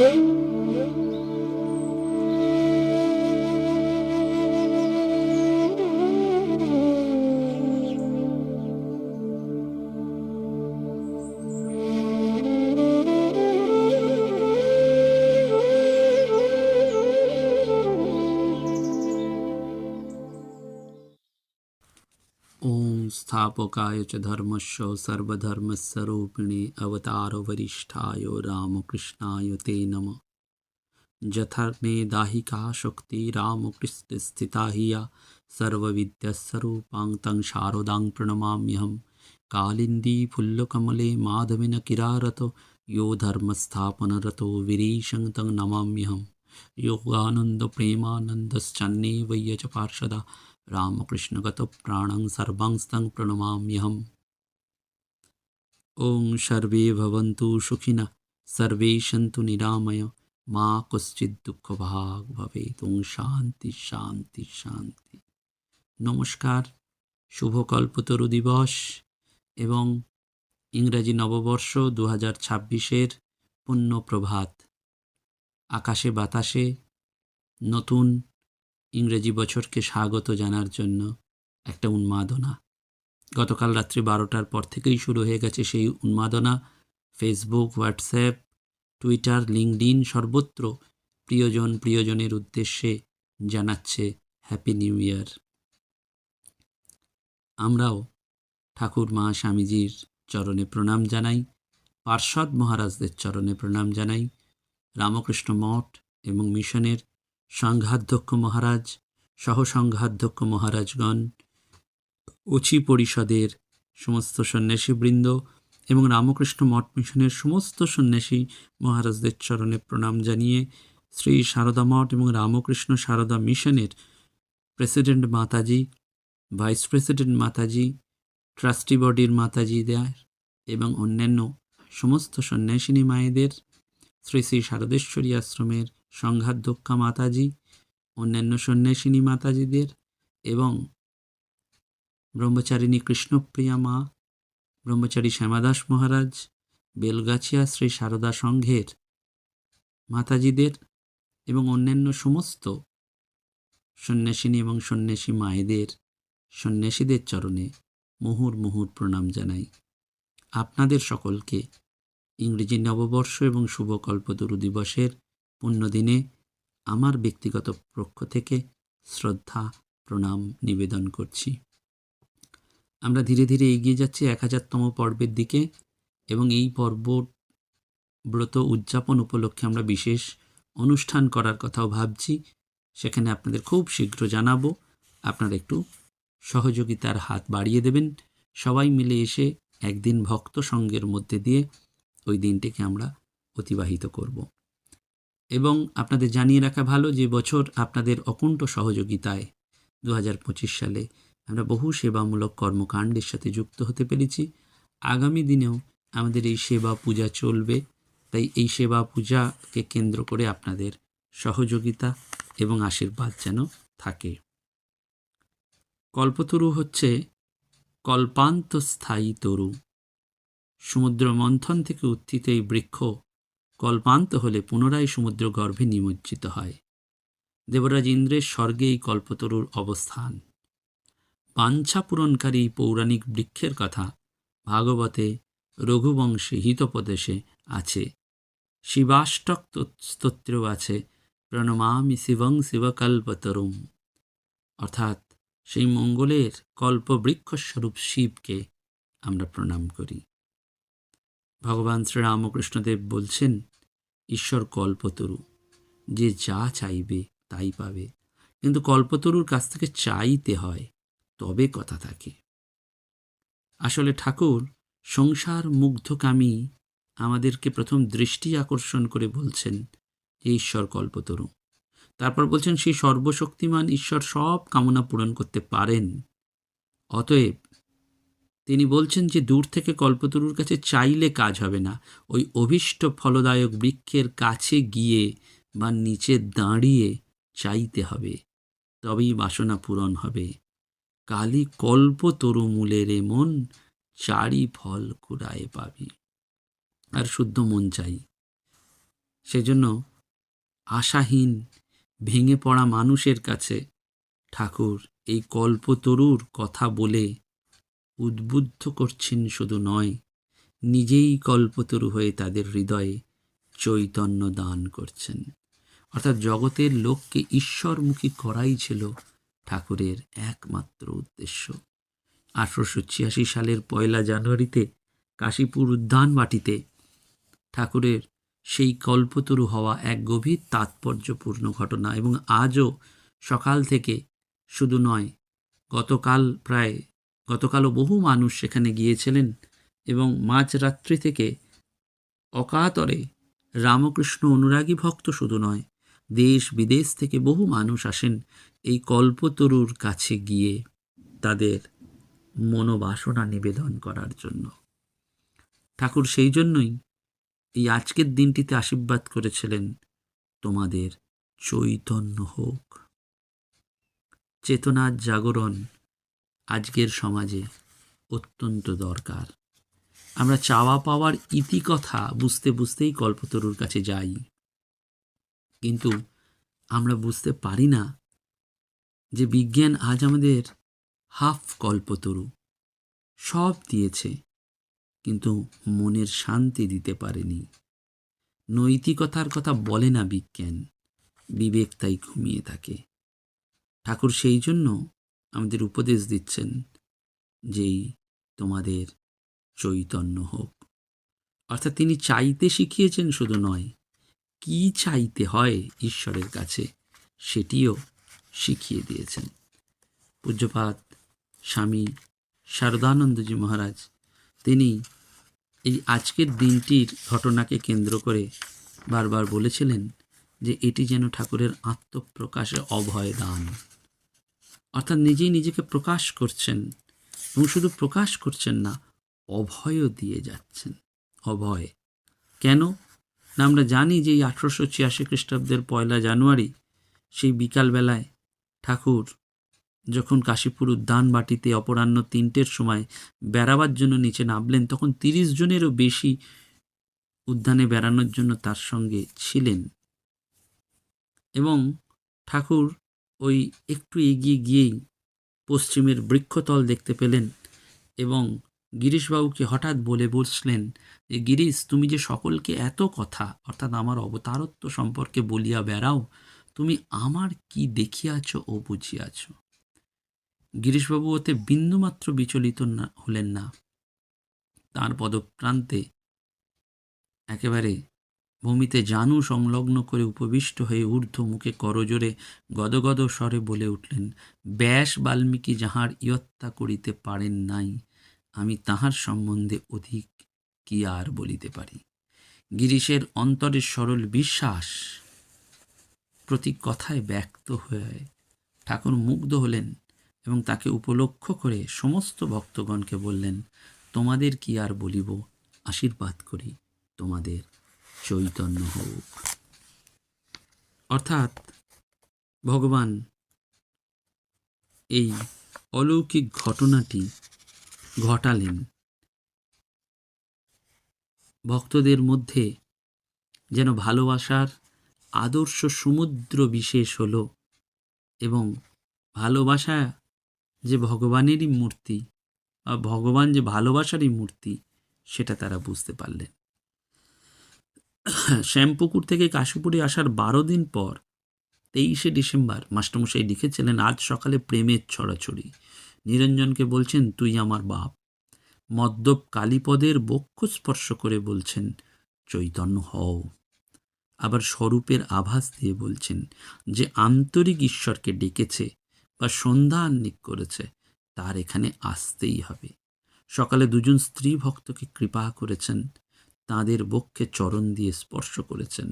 Música ॐ स्थापकाय च धर्मस्य सर्वधर्मस्वरूपिणे अवतारवरिष्ठाय रामकृष्णाय ते नमः जठर्णे दाहिका शक्ति रामकृष्णस्थिता हिया सर्वविद्यास्वरूपां तं शारदां प्रणमाम्यहं कालिन्दी फुल्लकमले माधवेन किरारतो यो धर्मस्थापनरतो विरीशं तं नमाम्यहं योगानन्दप्रेमानन्दश्चन्नेव ये च पार्षदा रामकृष्णगतप्राणं सर्वांस्तं प्रणमाम्यहम् ॐ सर्वे भवन्तु सुखिनः सर्वे सन्तु निरामय মা কশ্চিৎ দুঃখ ভাগ ভবে তুং শান্তি শান্তি শান্তি নমস্কার শুভ কল্পতরু দিবস এবং ইংরাজি নববর্ষ দু হাজার ছাব্বিশের পুণ্য প্রভাত আকাশে বাতাসে নতুন ইংরেজি বছরকে স্বাগত জানার জন্য একটা উন্মাদনা। গতকাল রাত্রি বারোটার পর থেকেই শুরু হয়ে গেছে সেই উন্মাদনা। ফেসবুক, হোয়াটসঅ্যাপ, টুইটার লিঙ্কডিন সর্বত্র প্রিয়জন প্রিয়জনের উদ্দেশ্যে জানাচ্ছে হ্যাপি নিউ ইয়ার। আমরাও ঠাকুর মা স্বামীজির চরণে প্রণাম জানাই, পার্শ্বদ মহারাজদের চরণে প্রণাম জানাই, রামকৃষ্ণ মঠ এবং মিশনের সংঘাধ্যক্ষ মহারাজ, সহসংঘাধ্যক্ষ মহারাজগণ, উচি পরিষদের সমস্ত সন্ন্যাসীবৃন্দ এবং রামকৃষ্ণ মঠ মিশনের সমস্ত সন্ন্যাসী মহারাজদের চরণে প্রণাম জানিয়ে শ্রী সারদা মঠ এবং রামকৃষ্ণ সারদা মিশনের প্রেসিডেন্ট মাতাজি, ভাইস প্রেসিডেন্ট মাতাজি, ট্রাস্টি বডির মাতাজি মাতাজিদের এবং অন্যান্য সমস্ত সন্ন্যাসিনী মায়েদের শ্রী শ্রী শারদেশ্বরী আশ্রমের সংঘাধ্যক্ষা মাতাজি, অন্যান্য সন্ন্যাসিনী মাতাজিদের এবং ব্রহ্মচারিণী কৃষ্ণপ্রিয়া মা, ব্রহ্মচারী শ্যামাদাস মহারাজ, বেলগাছিয়া শ্রী সারদা সংঘের মাতাজিদের এবং অন্যান্য সমস্ত সন্ন্যাসিনী এবং সন্ন্যাসী মায়েদের সন্ন্যাসীদের চরণে মুহুর মুহুর প্রণাম জানাই। আপনাদের সকলকে ইংরেজি নববর্ষ এবং শুভকল্পতরু দিবসের পুণ্যদিনে আমার ব্যক্তিগত পক্ষ থেকে শ্রদ্ধা, প্রণাম, নিবেদন করছি। আমরা ধীরে ধীরে এগিয়ে যাচ্ছি এক হাজারতম পর্বের দিকে এবং এই পর্ব ব্রত উদযাপন উপলক্ষে আমরা বিশেষ অনুষ্ঠান করার কথাও ভাবছি। সেখানে আপনাদের খুব শীঘ্র জানাব। আপনারা একটু সহযোগিতার হাত বাড়িয়ে দেবেন। সবাই মিলে এসে একদিন ভক্ত সঙ্গের মধ্যে দিয়ে ওই দিনটিকে আমরা অতিবাহিত করব। এবং আপনাদের জানিয়ে রাখা ভালো যে বছর আপনাদের অকুণ্ঠ সহযোগিতায় দু হাজার পঁচিশ সালে আমরা বহু সেবামূলক কর্মকাণ্ডের সাথে যুক্ত হতে পেরেছি। আগামী দিনেও আমাদের এই সেবা পূজা চলবে। তাই এই সেবা পূজাকে কেন্দ্র করে আপনাদের সহযোগিতা এবং আশীর্বাদ যেন থাকে। কল্পতরু হচ্ছে কল্পান্ত স্থায়ী তরু। সমুদ্র মন্থন থেকে উত্থিত এই বৃক্ষ কল্পান্ত হলে পুনরায় সমুদ্র গর্ভে নিমজ্জিত হয়। দেবরাজ ইন্দ্রের স্বর্গে এই কল্পতরুর অবস্থান। বাঞ্ছা পূরণকারী পৌরাণিক বৃক্ষের কথা ভাগবতে, রঘুবংশে, হিতোপদেশে আছে। শিবাষ্টক স্তোত্রেও আছে, প্রণমামি শিবং শিবকল্পতরুম। অর্থাৎ সেই মঙ্গলের কল্পবৃক্ষস্বরূপ শিবকে আমরা প্রণাম করি। ভগবান শ্রীরামকৃষ্ণদেব বলছেন ঈশ্বর কল্পতরু। যে যা চাইবে তাই পাবে। কিন্তু কল্পতরুর কাছ থেকে চাইতে হয়, তবে কথা থাকে। আসলে ঠাকুর সংসার মুগ্ধকামী আমাদেরকে প্রথম দৃষ্টি আকর্ষণ করে বলছেন যে ঈশ্বর কল্পতরু। তারপর বলছেন, সেই সর্বশক্তিমান ঈশ্বর সব কামনা পূরণ করতে পারেন। অতএব তিনি বলছেন যে দূর থেকে কল্পতরুর কাছে চাইলে কাজ হবে না। ওই অভীষ্ট ফলদায়ক বৃক্ষের কাছে গিয়ে বা নিচে দাঁড়িয়ে চাইতে হবে, তবেই বাসনা পূরণ হবে। কালি কল্প মূলের মন, চারি ফল কুড়ায় পাবি। আর শুদ্ধ মন চাই। সেজন্য আশাহীন, ভেঙে পড়া মানুষের কাছে ঠাকুর, এই কল্পতরুর কথা বলে উদ্বুদ্ধ করছেন শুধু নয়, নিজেই কল্পতরু হয়ে তাদের হৃদয়ে চৈতন্য দান করছেন। অর্থাৎ জগতের লোককে ঈশ্বরমুখী করাই ছিল ঠাকুরের একমাত্র উদ্দেশ্য। আঠারোশো ছিয়াশি সালের পয়লা জানুয়ারিতে কাশীপুর উদ্যানবাটিতে ঠাকুরের সেই কল্পতরু হওয়া এক গভীর তাৎপর্যপূর্ণ ঘটনা এবং আজও সকাল থেকে শুধু নয়, গতকাল প্রায় গতকালও বহু মানুষ সেখানে গিয়েছিলেন এবং মাঝরাত্রি থেকে অকাতরে রামকৃষ্ণ অনুরাগী ভক্ত শুধু নয়, দেশ বিদেশ থেকে বহু মানুষ আসেন এই কল্পতরুর কাছে গিয়ে তাদের মনোবাসনা নিবেদন করার জন্য। ঠাকুর সেই জন্যই এই আজকের দিনটিতে আশীর্বাদ করেছিলেন তোমাদের চৈতন্য হোক। চেতনার জাগরণ আজকের সমাজে অত্যন্ত দরকার। আমরা চাওয়া পাওয়ার ইতিকথা বুঝতে বুঝতেই কল্পতরুর কাছে যাই। কিন্তু আমরা বুঝতে পারি না যে বিজ্ঞান আজ আমাদের হাফ কল্পতরু। সব দিয়েছে, কিন্তু মনের শান্তি দিতে পারেনি। নৈতিকতার কথা বলে না বিজ্ঞান, বিবেক তাই ঘুমিয়ে থাকে। ঠাকুর সেই জন্য আমাদের উপদেশ দিচ্ছেন যেই তোমাদের চৈতন্য হোক। অর্থাৎ তিনি চাইতে শিখিয়েছেন শুধু নয়, কি চাইতে হয় ঈশ্বরের কাছে সেটিও শিখিয়ে দিয়েছেন। পূজ্যপাত স্বামী শারদানন্দজি মহারাজ, তিনি এই আজকের দিনটির ঘটনাকে কেন্দ্র করে বারবার বলেছিলেন যে এটি যেন ঠাকুরের আত্মপ্রকাশে অভয় দান অর্থাৎ নিজেই নিজেকে প্রকাশ করছেন এবং শুধু প্রকাশ করছেন না, অভয়ও দিয়ে যাচ্ছেন। অভয়। কেন? না, আমরা জানি যে এই আঠেরোশো ছিয়াশি খ্রিস্টাব্দের পয়লা জানুয়ারি, সেই বিকালবেলায় ঠাকুর যখন কাশীপুর উদ্যান বাটিতে অপরাহ্ন তিনটের সময় বেড়াবার জন্য নিচে নামলেন, তখন তিরিশ জনেরও বেশি উদ্যানে বেড়ানোর জন্য তার সঙ্গে ছিলেন এবং ঠাকুর ওই একটু এগিয়ে গিয়েই পশ্চিমের বৃক্ষতল দেখতে পেলেন এবং গিরিশবাবুকে হঠাৎ বলে বসলেন যে, গিরিশ, তুমি যে সকলকে এত কথা, অর্থাৎ আমার অবতারত্ব সম্পর্কে বলিয়া বেড়াও, তুমি আমার কি দেখিয়াছ ও বুঝিয়াছ? গিরিশবাবু ওতে বিন্দুমাত্র বিচলিত না হলেন না। তার পদপ্রান্তে একেবারে ভূমিতে জানু সংলগ্ন করে উপবিষ্ট হয়ে ঊর্ধ্ব মুখে করজোরে গদগদ স্বরে বলে উঠলেন, ব্যাস বাল্মীকি যাহার ইয়ত্তা করিতে পারেন নাই, আমি তাহার সম্বন্ধে অধিক কি আর বলিতে পারি? গিরিশের অন্তরের সরল বিশ্বাস প্রতি কথায় ব্যক্ত হয়ে ঠাকুর মুগ্ধ হলেন এবং তাকে উপলক্ষ করে সমস্ত ভক্তগণকে বললেন, তোমাদের কি আর বলিব? আশীর্বাদ করি তোমাদের। চৈতন্য হোক অর্থাৎ ভগবান এই অলৌকিক ঘটনাটি ঘটালেন। ভক্তদের মধ্যে যেন ভালোবাসার আদর্শ সমুদ্র বিশেষ হলো এবং ভালোবাসা যে ভগবানেরই মূর্তি ভগবান যে ভালোবাসারই মূর্তি, সেটা তারা বুঝতে পারলেন। শ্যামপুকুর থেকে কাশীপুরে আসার বারো দিন পর তেইশে ডিসেম্বর মাস্টারমশাই লিখেছিলেন, আজ সকালে প্রেমের ছড়াছড়ি। নিরঞ্জনকে বলছেন, তুই আমার বাপ। মদ্যপ কালীপদের বক্ষ স্পর্শ করে বলছেন, চৈতন্য হও। আবার স্বরূপের আভাস দিয়ে বলছেন যে, আন্তরিক ঈশ্বরকে ডেকেছে বা সন্ধ্যা আহ্নিক করেছে, তার এখানে আসতেই হবে। সকালে দুজন স্ত্রী ভক্তকে কৃপা করেছেন তাদের বক্ষে চরণ দিয়ে স্পর্শ করেছেন।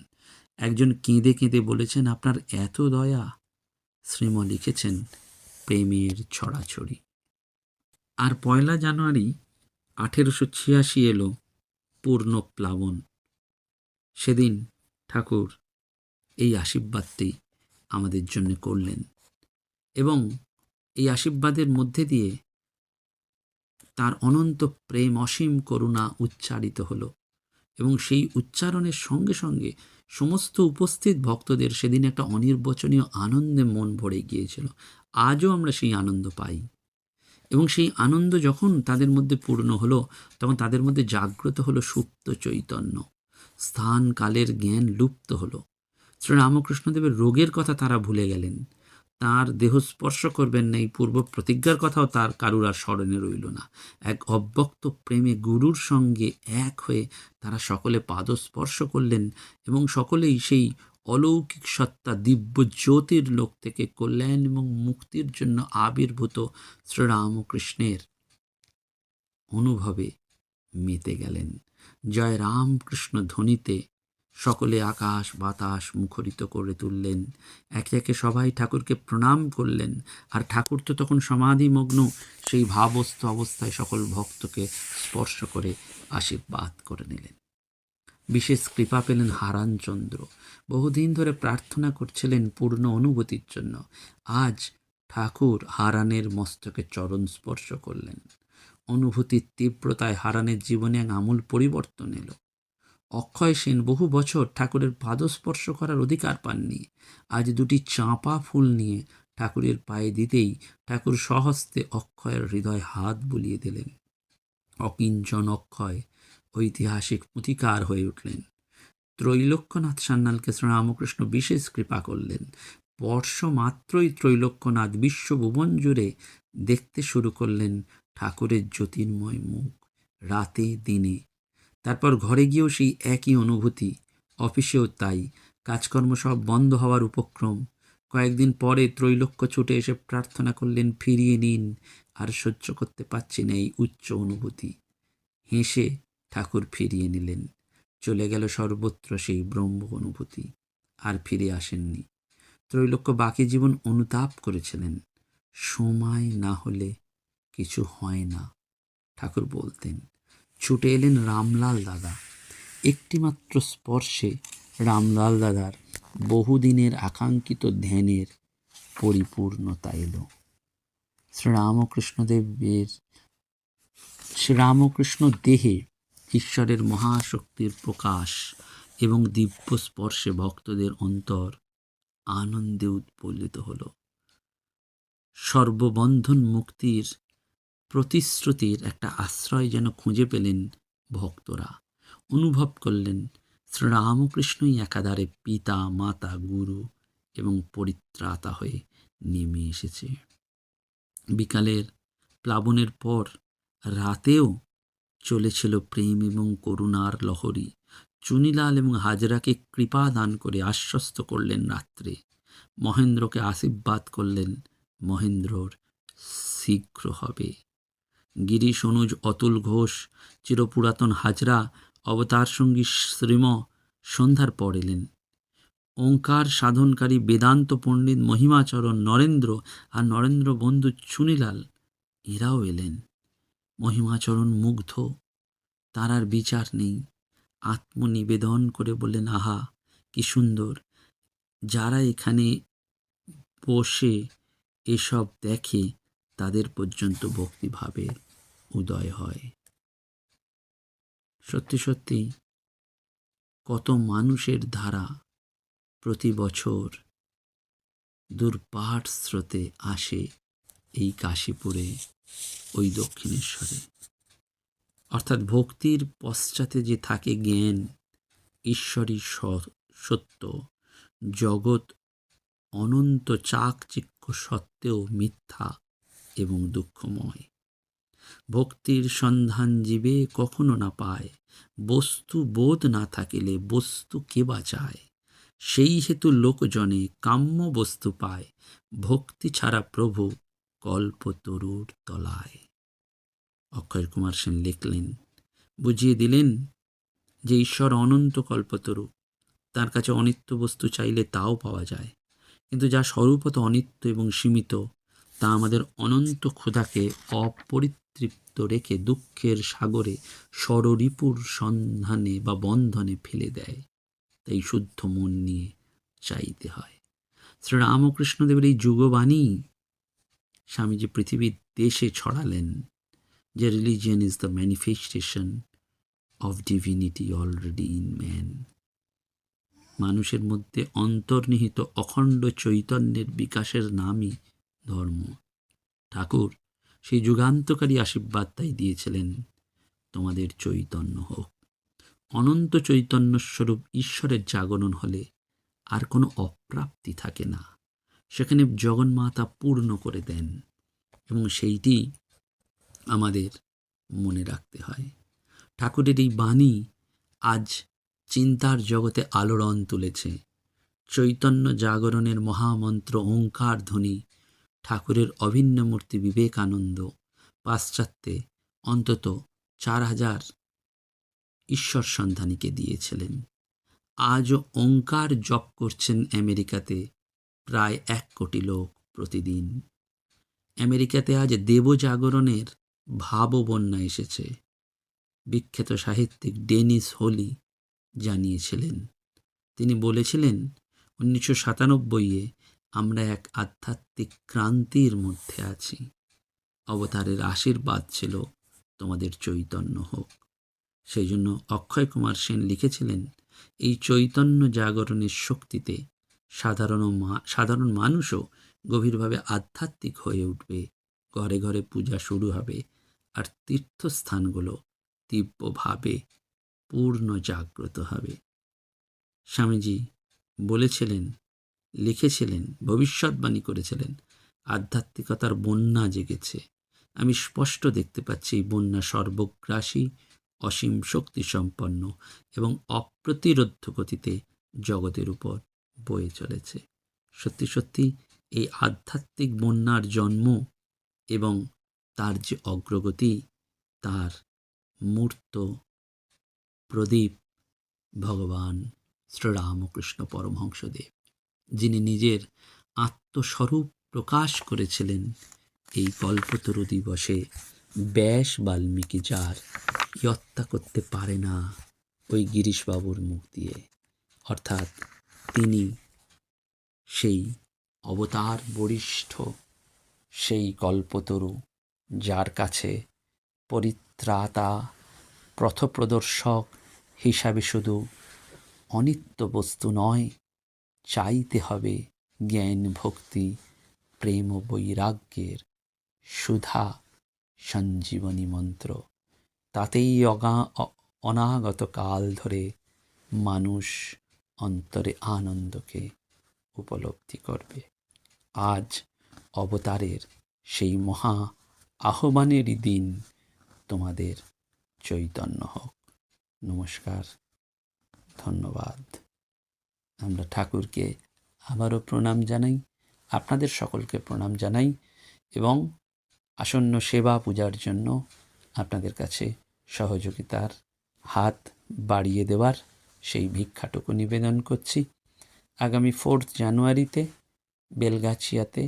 একজন কেঁদে কেঁদে বলেছেন, আপনার এত দয়া। শ্রীম লিখেছেন, প্রেমের ছড়াছড়ি। আর পয়লা জানুয়ারি আঠেরোশো ছিয়াশি এলো পূর্ণ প্লাবন। সেদিন ঠাকুর এই আশীর্বাদটি আমাদের জন্য করলেন এবং এই আশীর্বাদের মধ্যে দিয়ে তার অনন্ত প্রেম অসীম করুণা উচ্চারিত হলো। এবং সেই উচ্চারণের সঙ্গে সঙ্গে সমস্ত উপস্থিত ভক্তদের সেদিন একটা অনির্বচনীয় আনন্দে মন ভরে গিয়েছিল। আজও আমরা সেই আনন্দ পাই। এবং সেই আনন্দ যখন তাদের মধ্যে পূর্ণ হলো, তখন তাদের মধ্যে জাগ্রত হলো সুপ্ত চৈতন্য। স্থান কালের জ্ঞান লুপ্ত হলো। শ্রী রামকৃষ্ণদেবের রোগের কথা তারা ভুলে গেলেন। তার দেহ স্পর্শ করবেন না, এই পূর্ব প্রতিজ্ঞার কথাও তার কারুর আর স্মরণে রইল না। এক অব্যক্ত প্রেমে গুরুর সঙ্গে এক হয়ে তারা সকলে পাদস্পর্শ করলেন এবং সকলেই সেই অলৌকিক সত্তা দিব্য জ্যোতির লোক থেকে কল্যাণ এবং মুক্তির জন্য আবির্ভূত শ্রীরামকৃষ্ণের অনুভবে মেতে গেলেন। জয় রামকৃষ্ণ ধ্বনিতে সকলে আকাশ, বাতাস মুখরিত করে তুললেন। একে একে সবাই ঠাকুরকে প্রণাম করলেন। আর ঠাকুর তো তখন সমাধিমগ্ন, সেই ভাবস্থ অবস্থায় সকল ভক্তকে স্পর্শ করে আশীর্বাদ করে নিলেন। বিশেষ কৃপা পেলেন হারানচন্দ্র। বহুদিন ধরে প্রার্থনা করছিলেন পূর্ণ অনুভূতির জন্য। আজ ঠাকুর হারানের মস্তকে চরণ স্পর্শ করলেন। অনুভূতির তীব্রতায় হারানের জীবনে এক আমূল পরিবর্তন এলো। অক্ষয় সেন বহু বছর ঠাকুরের পাদস্পর্শ করার অধিকার পাননি। আজ দুটি চাঁপা ফুল নিয়ে ঠাকুরের পায়ে দিতেই ঠাকুর স্বহস্তে অক্ষয়ের হৃদয় হাত বুলিয়ে দিলেন। অকিঞ্চন অক্ষয় ঐতিহাসিক পুঁথিকার হয়ে উঠলেন। ত্রৈলোক্যনাথ সান্যালকে শ্রীরামকৃষ্ণ বিশেষ কৃপা করলেন। বর্ষ মাত্রই ত্রৈলোক্যনাথ বিশ্বভুবন জুড়ে দেখতে শুরু করলেন ঠাকুরের জ্যোতির্ময় মুখ। রাতে, দিনে তারপর ঘরে গিয়েও সেই একই অনুভূতি। অফিসেও তাই। কাজকর্ম সব বন্ধ হওয়ার উপক্রম। কয়েকদিন পরে ত্রৈলোক্য ছুটে এসে প্রার্থনা করলেন, ফিরিয়ে নিন। আর সহ্য করতে পারছি না এই উচ্চ অনুভূতি। হেসে ঠাকুর ফিরিয়ে নিলেন। চলে গেল সর্বত্র সেই ব্রহ্ম অনুভূতি। আর ফিরে আসেননি। ত্রৈলোক্য বাকি জীবন অনুতাপ করেছিলেন। সময় না হলে কিছু হয় না, ঠাকুর বলতেন। ছুটে এলেন রামলাল দাদা। একটিমাত্র স্পর্শে রামলাল দাদার বহুদিনের আকাঙ্ক্ষিত ধ্যানের পরিপূর্ণতা এলো। শ্রীরামকৃষ্ণদেবের শ্রীরামকৃষ্ণ দেহে ঈশ্বরের মহাশক্তির প্রকাশ এবং দিব্য স্পর্শে ভক্তদের অন্তর আনন্দে উৎপল্লিত হল। সর্ববন্ধন মুক্তির প্রতিশ্রুতির একটা আশ্রয় যেন খুঁজে পেলেন ভক্তরা। অনুভব করলেন শ্রীরামকৃষ্ণই একাধারে পিতা, মাতা, গুরু এবং পরিত্রাতা হয়ে নেমে এসেছে। বিকালের প্লাবনের পর রাতেও চলেছিল প্রেম এবং করুণার লহরী। চুনিলাল এবং হাজরাকে কৃপা দান করে আশ্বস্ত করলেন রাত্রে। মহেন্দ্রকে আশীর্বাদ করলেন, মহেন্দ্রর শীঘ্র হবে। গিরিশ অনুজ অতুল ঘোষ, চিরপুরাতন হাজরা, অবতার সঙ্গী শ্রীম, সন্ধ্যার পর এলেন। ওঙ্কার সাধনকারী বেদান্ত পণ্ডিত মহিমাচরণ নরেন্দ্র আর নরেন্দ্র বন্ধু চুনিলাল, এরাও এলেন। মহিমাচরণ মুগ্ধ, তার আর বিচার নেই। আত্মনিবেদন করে বললেন, আহা, কি সুন্দর। যারা এখানে বসে এসব দেখে তাদের পর্যন্ত ভক্তিভাবের উদয় হয়। সত্যি সত্যি, কত মানুষের ধারা প্রতি বছর দুর্পাট স্রোতে আসে এই কাশীপুরে, ওই দক্ষিণেশ্বরে। অর্থাৎ ভক্তির পশ্চাতে যে থাকে জ্ঞান ঈশ্বরী সত্য। জগৎ অনন্ত চাকচিক্য সত্ত্বেও মিথ্যা। এবং দুঃখময়। ভক্তির সন্ধান জীবে কখনো না পায়। বস্তু বোধ না থাকিলে বস্তু কে বা চায়? সেই হেতু লোকজনে কাম্য বস্তু পায়। ভক্তি ছাড়া প্রভু কল্পতরুর তলায়। অক্ষয় কুমার সেন লিখলেন, বুঝিয়ে দিলেন যে ঈশ্বর অনন্ত কল্পতরু তার কাছে অনিত্য বস্তু চাইলে তাও পাওয়া যায়। কিন্তু যা স্বরূপত অনিত্য এবং সীমিত তা আমাদের অনন্ত ক্ষুধাকে অপরিতৃপ্ত রেখে দুঃখের সাগরে স্বররিপুর সন্ধানে বা বন্ধনে ফেলে দেয়। তাই শুদ্ধ মন নিয়ে চাইতে হয়। শ্রীরামকৃষ্ণদেবের এই যুগবাণী স্বামীজি পৃথিবীর দেশে ছড়ালেন যে religion is the manifestation of divinity already in man মানুষের মধ্যে অন্তর্নিহিত অখণ্ড চৈতন্যের বিকাশের নামই ধর্ম। ঠাকুর, সেই যুগান্তকারী আশীর্বাদ তাই দিয়েছিলেন। তোমাদের চৈতন্য হোক। অনন্ত চৈতন্য স্বরূপ ঈশ্বরের জাগরণ হলে আর কোনো অপ্রাপ্তি থাকে না। সেখানে জগন্মাতা পূর্ণ করে দেন এবং সেইটি আমাদের মনে রাখতে হয়। ঠাকুরের এই বাণী আজ চিন্তার জগতে আলোড়ন তুলেছে। চৈতন্য জাগরণের মহামন্ত্র, ওঙ্কার ধ্বনি ঠাকুরের অভিন্ন মূর্তি বিবেকানন্দ। পাশ্চাত্যে অন্তত চার হাজার ঈশ্বর সন্ধানীকে দিয়েছিলেন। আজও ওঙ্কার জপ করছেন আমেরিকাতে প্রায় এক কোটি লোক প্রতিদিন। আমেরিকাতে আজ দেবজাগরণের ভাববন্যা এসেছে। বিখ্যাত সাহিত্যিক ডেনিস হোলি জানিয়েছিলেন। তিনি বলেছিলেন, উনিশশো সাতানব্বইয়ে আমরা এক আধ্যাত্মিক ক্রান্তির মধ্যে আছি। অবতারের আশীর্বাদ ছিল তোমাদের চৈতন্য হোক। সেই জন্য অক্ষয় কুমার সেন লিখেছিলেন, এই চৈতন্য জাগরণের শক্তিতে সাধারণ সাধারণ মানুষও গভীরভাবে আধ্যাত্মিক হয়ে উঠবে। ঘরে ঘরে পূজা শুরু হবে আর তীর্থস্থানগুলো তীব্রভাবে পূর্ণ জাগ্রত হবে। স্বামীজি বলেছিলেন লিখেছিলেন, ভবিষ্যৎবাণী করেছিলেন। আধ্যাত্মিকতার বন্যা জেগেছে। আমি স্পষ্ট দেখতে পাচ্ছি এই বন্যা সর্বগ্রাসী, অসীম শক্তি সম্পন্ন এবং অপ্রতিরোধ্য গতিতে জগতের উপর বয়ে চলেছে। সত্যি সত্যি, এই আধ্যাত্মিক বন্যার জন্ম এবং তার যে অগ্রগতি, তার মূর্ত, প্রদীপ, ভগবান শ্রীরামকৃষ্ণ পরমহংসদেব। যিনি নিজের আত্মস্বরূপ প্রকাশ করেছিলেন এই কল্পতরু দিবসে। ব্যাস বাল্মীকি যার ইয়ত্তা করতে পারে না ওই গিরিশবাবুর মুখ দিয়ে। অর্থাৎ তিনি সেই অবতার বরিষ্ঠ, সেই কল্পতরু যার কাছে পরিত্রাতা, পথপ্রদর্শক হিসাবে শুধু অনিত্য বস্তু নয় চাইতে হবে জ্ঞান, ভক্তি, প্রেম ও বৈরাগ্যের সুধা সঞ্জীবনী মন্ত্র। তাতেই অগা অনাগত কাল ধরে মানুষ অন্তরে আনন্দকে উপলব্ধি করবে। আজ অবতারের সেই মহা আহ্বানেরই দিন তোমাদের চৈতন্য হোক। নমস্কার, ধন্যবাদ। আমরা ঠাকুরকে আবারও প্রণাম জানাই, আপনাদের সকলকে প্রণাম জানাই এবং আসন্ন সেবা পূজার জন্য আপনাদের কাছে সহযোগিতার হাত বাড়িয়ে দেওয়ার সেই ভিক্ষাটুকু নিবেদন করছি। আগামী ফোর্থ জানুয়ারিতে বেলগাছিয়াতে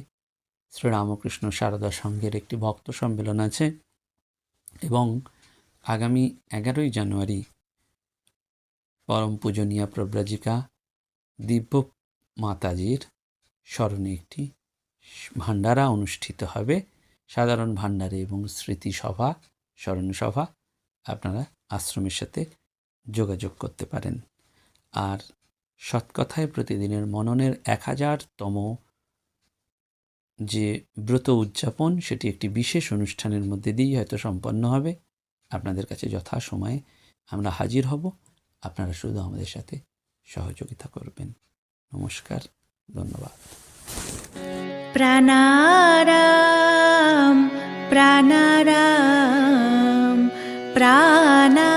শ্রীরামকৃষ্ণ সারদা সংঘের একটি ভক্ত সম্মেলন আছে এবং আগামী এগারোই জানুয়ারি পরম পূজনীয়া প্রব্রাজিকা দিব্য মাতাজির স্মরণে একটি ভান্ডারা অনুষ্ঠিত হবে। সাধারণ ভান্ডারে এবং স্মৃতি সভা স্মরণ সভা আপনারা আশ্রমের সাথে যোগাযোগ করতে পারেন। আর সৎকথায় প্রতিদিনের মননের এক হাজারতম যে ব্রত উদযাপন, সেটি একটি বিশেষ অনুষ্ঠানের মধ্যে দিয়েই হয়তো সম্পন্ন হবে। আপনাদের কাছে যথা সময়ে আমরা হাজির হব। আপনারা শুধু আমাদের সাথে সহযোগিতা করবেন। নমস্কার ধন্যবাদ। প্রাণারাম প্রাণারাম প্রাণারাম।